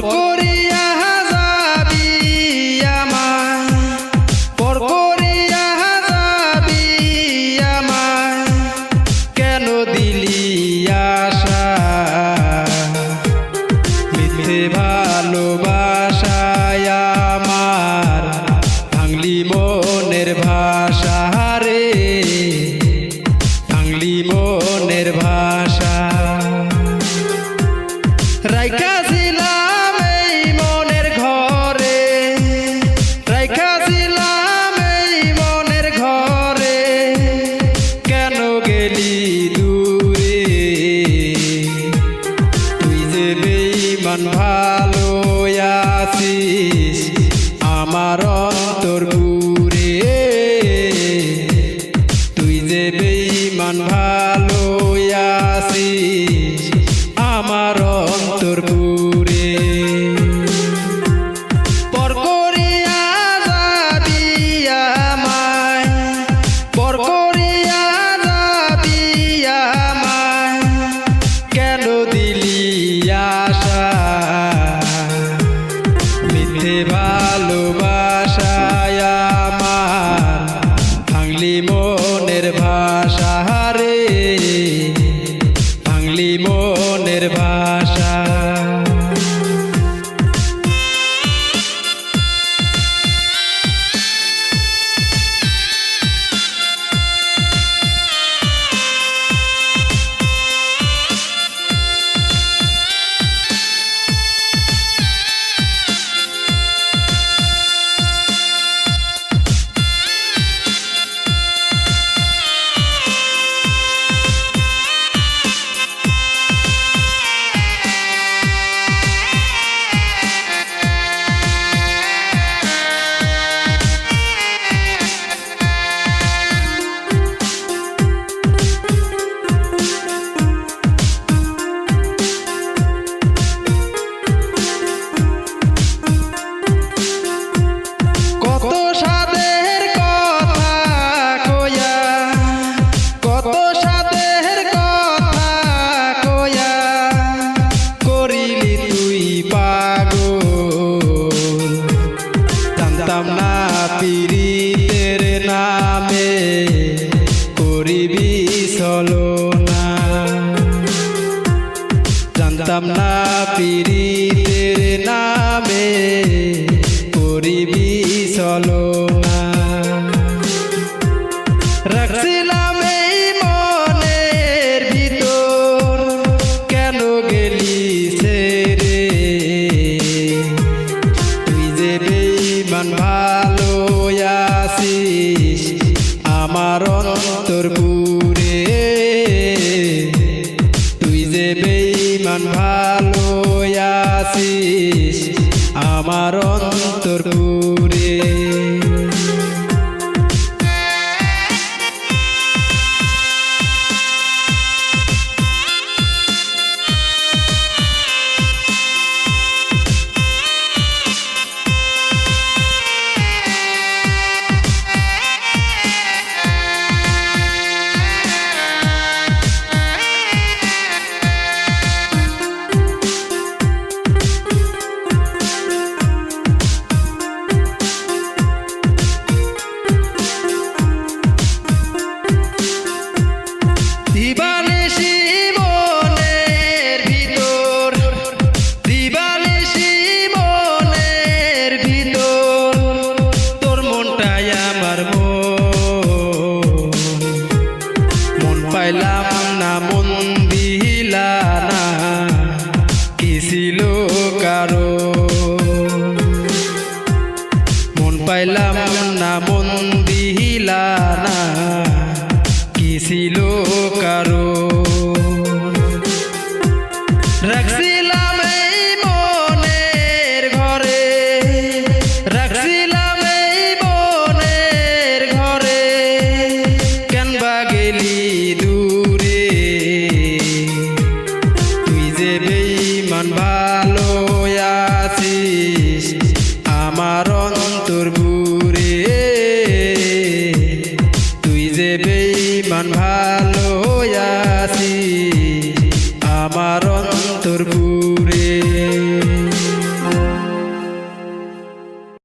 por মনের ভাষা রে। বাংলি মনের ভাষা। তোর পুরে তুই যে বেইমান ভালো আছিস আমার অন্তর ছিলা না কি ছিল মন পাইলাম না মন দিহিলা না কি ছিল কারও যে বেইমান ভালো আছিস, আমার অন্তর বুড়ে তুই যে বেইমান ভালো আছিস, আমার অন্তর বুড়ে